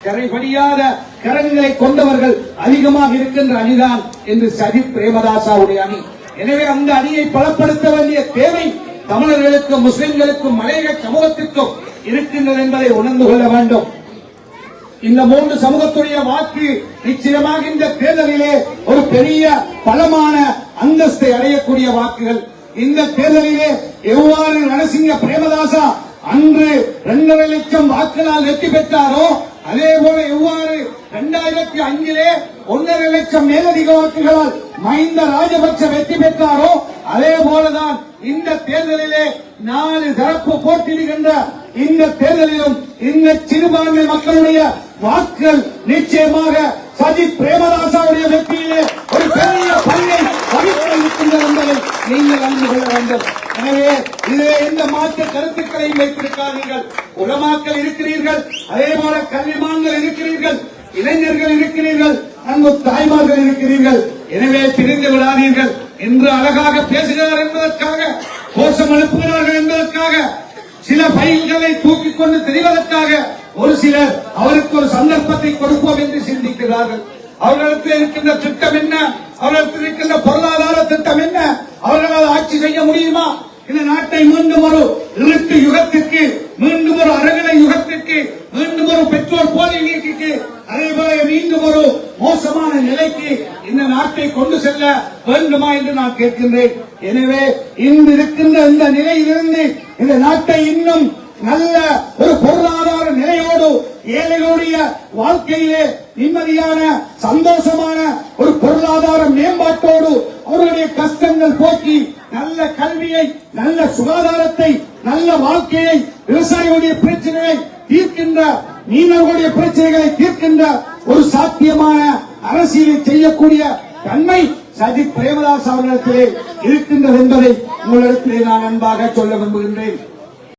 கரைபடியாத கரங்களை கொண்டவர்கள் அதிகமாக இருக்கின்ற அணிதான் என்று சஜித் பிரேமதாசாவுடைய அணி. எனவே அந்த அணியை பலப்படுத்த வேண்டிய தேவை தமிழர்களுக்கும் முஸ்லிம்களுக்கும் மலையக சமூகத்திற்கும் இருக்கின்றது என்பதை உணர்ந்து கொள்ள வேண்டும். இந்த மூன்று சமூகத்துடைய வாக்கு நிச்சயமாக இந்த தேர்தலிலே ஒரு பெரிய பலமான அந்தஸ்தை அடையக்கூடிய வாக்குகள். இந்த தேர்தலிலே எவ்வாறு ரணசிங்க பிரேமதாசா அன்று இரண்டரை லட்சம் வாக்குகளால் வெற்றி பெற்றாரோ அதே போல எவ்வாறு இரண்டாயிரத்தி அஞ்சிலே ஒன்றரை லட்சம் மேலதிக வாக்குகளால் மஹிந்த ராஜபக்ச வெற்றி பெற்றாரோ அதே போலதான் இந்த தேர்தலிலே நாலு தரப்பு போட்டியிடுகின்ற இந்த தேர்தலிலும் இந்த சிறுபான்மை மக்களுடைய வாக்குகள் நிச்சயமாக சஜித் பிரேமதாசாவுடைய வெற்றியிலே ஒரு பெரிய பங்கை வகிக்க இருக்கின்றது என்பதை நீங்கள் அறிந்து கொள்ள வேண்டும் எனவே இதிலே எந்த மாற்று கருத்துக்களையும் வைத்திருக்காதீர்கள். உலமாக்கள் இருக்கிறீர்கள் அதே போல கல்விமான்கள் இருக்கிறீர்கள் இளைஞர்கள் இருக்கிறீர்கள் அன்பு தாய்மார்கள் இருக்கிறீர்கள். எனவே பிரிந்து விடாதீர்கள். என்று அழகாக பேசுகிறார் என்பதற்காக கோஷம் அனுப்புகிறார்கள் என்பதற்காக சில பைல்களை தூக்கிக் கொண்டு தெரிவதற்காக ஒரு சிலர் அவருக்கு ஒரு சந்தர்ப்பத்தை கொடுப்போம் என்று சிந்திக்கிறார்கள். அவர்களுக்கு இருக்கின்ற திட்டம் என்ன? அவர்களுக்கு இருக்கின்ற பொருளாதார திட்டம் என்ன? அவர்களால் ஆட்சி செய்ய முடியுமா? இந்த நாட்டை மீண்டும் ஒரு இருட்டு யுகத்திற்கு மீண்டும் ஒரு அரகணை யுகத்திற்கு மீண்டும் ஒரு பெற்றோர் போலி நீக்கிக்கு அதே போல மீண்டும் ஒரு மோசமான நிலைக்கு இந்த நாட்டை கொண்டு செல்ல வேண்டுமா என்று நான் கேட்கின்றேன். எனவே இன்று இருக்கின்ற இந்த நிலையிலிருந்து இந்த நாட்டை இன்னும் நல்ல ஒரு வாழ்க்கையிலே நிம்மதியான சந்தோஷமான ஒரு பொருளாதார மேம்பாட்டோடு அவருடைய கஷ்டங்கள் போக்கி நல்ல கல்வியை நல்ல சுகாதாரத்தை நல்ல வாழ்க்கையை விவசாயிகளுடைய பிரச்சனைகளை தீர்க்கின்ற மீனவர்களுடைய பிரச்சனைகளை தீர்க்கின்ற ஒரு சாத்தியமான அரசியலை செய்யக்கூடிய தன்மை சஜித் பிரேமதாஸ் அவர்களிடத்திலே இருக்கின்றது என்பதை உங்களிடத்திலே நான் அன்பாக சொல்ல விரும்புகின்றேன்.